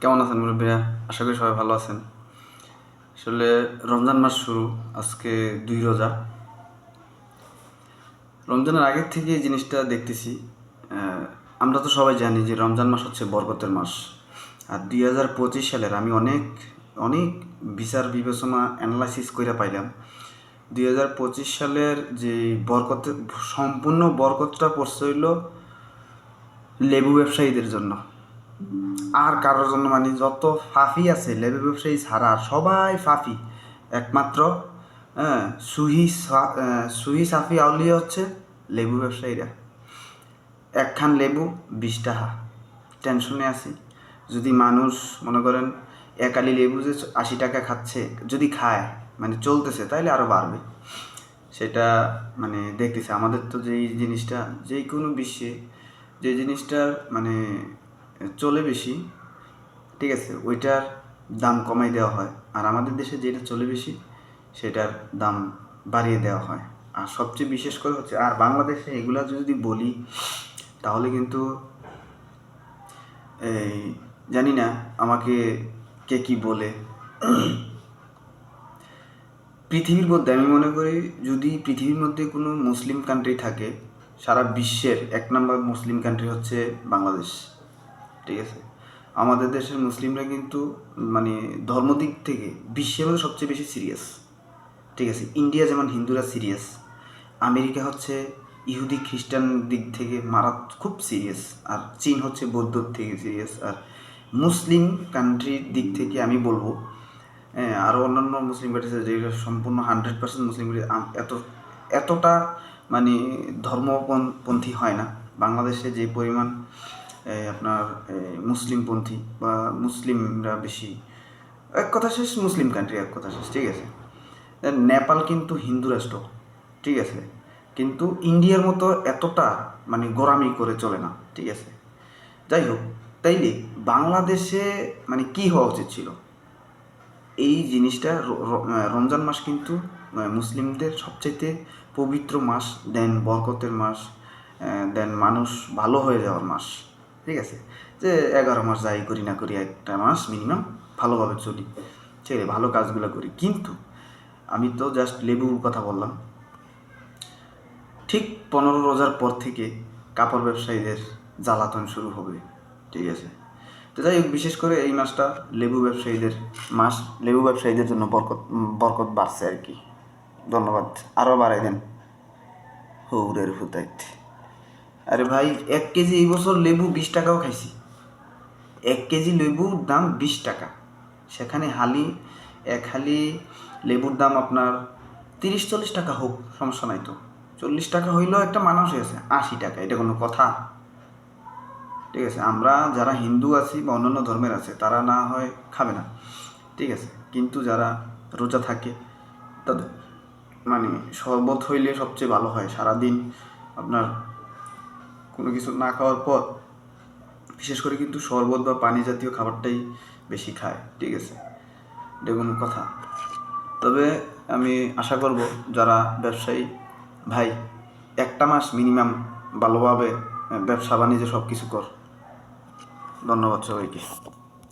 কেমন আছেন মুরব্বীরা? আশা করি সবাই ভালো আছেন। আসলে রমজান মাস শুরু, আজকে দুই রোজা। রমজানের আগের থেকে জিনিসটা দেখতেছি আমরা তো সবাই জানি যে রমজান মাস হচ্ছে বরকতের মাস। আর দুই হাজার পঁচিশ সালের আমি অনেক অনেক বিচার বিবেচনা অ্যানালাইসিস করে পাইলাম। দুই হাজার পঁচিশ সালের যে বরকত, সম্পূর্ণ বরকতটা পড়ছে হইল লেবু ব্যবসায়ীদের জন্য। আর কারোর জন্য মানে যত ফাফি আছে, লেবু ব্যবসায়ী ছাড়া সবাই ফাফি। একমাত্র হ্যাঁ সুহি সুহি সাফি আউলিয়া হচ্ছে লেবু ব্যবসায়ীরা। একখান লেবু বিশ টাকা। টেনশনে আছি। যদি মানুষ, মনে করেন একালি লেবু যে আশি টাকা খাচ্ছে, যদি খায় মানে চলতেছে, তাইলে আরও বাড়বে। সেটা মানে দেখতেছে। আমাদের তো যেই জিনিসটা যে কোনো বিশ্বে, যে জিনিসটার মানে চলে বেশি, ঠিক আছে, ওইটার দাম কমাই দেওয়া হয়। আর আমাদের দেশে যেটা চলে বেশি, সেটার দাম বাড়িয়ে দেওয়া হয়। আর সবচেয়ে বিশেষ করে হচ্ছে, আর বাংলাদেশে এগুলা যদি বলি, তাহলে কিন্তু, এই, জানি না আমাকে কে কি বলে। পৃথিবীর মধ্যে আমি মনে করি, যদি পৃথিবীর মধ্যে কোনো মুসলিম কান্ট্রি থাকে, সারা বিশ্বের এক নম্বর মুসলিম কান্ট্রি হচ্ছে বাংলাদেশ। ঠিক আছে? আমাদের দেশের মুসলিমরা কিন্তু মানে ধর্ম দিক থেকে বিশ্বের মধ্যে সবচেয়ে বেশি সিরিয়াস ঠিক আছে? ইন্ডিয়া যেমন হিন্দুরা সিরিয়াস আমেরিকা হচ্ছে ইহুদি খ্রিস্টান দিক থেকে মারা খুব সিরিয়াস আর চীন হচ্ছে বৌদ্ধ থেকে সিরিয়াস আর মুসলিম কান্ট্রির দিক থেকে আমি বলব হ্যাঁ আরও অন্যান্য মুসলিম কান্ট্রি যেগুলো সম্পূর্ণ হান্ড্রেড পার্সেন্ট মুসলিম এত, এতটা মানে ধর্মপন্থী হয় না। বাংলাদেশে যে পরিমাণ আপনার মুসলিমপন্থী বা মুসলিমরা বেশি, এক কথা শেষ, মুসলিম কান্ট্রি এক কথা শেষ, ঠিক আছে? নেপাল কিন্তু হিন্দু রাষ্ট্র, ঠিক আছে? কিন্তু ইন্ডিয়ার মতো এতটা মানে গোরামি করে চলে না, ঠিক আছে? যাই হোক, তাইলে বাংলাদেশে মানে কি হওয়া উচিত ছিল? এই জিনিসটা রমজান মাস কিন্তু মুসলিমদের সবচাইতে পবিত্র মাস, দেন বরকতের মাস দেন মানুষ ভালো হয়ে যাওয়ার মাস ঠিক আছে? যে এগারো মাস যাই করি না করি একটা মাস মিনিমাম ভালোভাবে চলি। ঠিক আছে, ভালো কাজগুলো করি। কিন্তু আমি তো জাস্ট লেবুর কথা বললাম। ঠিক পনেরো রোজার পর থেকে কাপড় ব্যবসায়ীদের জ্বালাতন শুরু হবে। ঠিক আছে? তো যাই হোক, বিশেষ করে এই মাসটা লেবু ব্যবসায়ীদের মাস, লেবু ব্যবসায়ীদের জন্য বরকত বরকত বাড়ছে আর কি। ধন্যবাদ। আরও বাড়াই দেন। হৌরের হুতাইত আরে ভাই, এক কেজি এই বছর লেবু বিশ টাকাও খাইছি। এক কেজি লেবুর দাম বিশ টাকা। সেখানে হালি, এক হালি লেবুর দাম আপনার তিরিশ চল্লিশ টাকা হোক, সমস্যা নাই তো। চল্লিশ টাকা হইলেও একটা মানুষ হয়েছে, আশি টাকা, এটা কোনো কথা। ঠিক আছে, আমরা যারা হিন্দু আছি বা অন্যান্য ধর্মের আছে, তারা না হয় খাবে না। ঠিক আছে, কিন্তু যারা রোজা থাকে, তাদের মানে শরবত হইলে সবচেয়ে ভালো হয়। সারাদিন আপনার কোনো কিছু না খাওয়ার পর বিশেষ করে কিন্তু শরবত বা পানি জাতীয় খাবারটাই বেশি খায়, ঠিক আছে? এটা কোনো কথা। তবে আমি আশা করব যারা ব্যবসায়ী, ভাই, একটা মাস মিনিমাম ভালোভাবে ব্যবসা বাণিজ্য সব কিছু কর। ধন্যবাদ সবাইকে।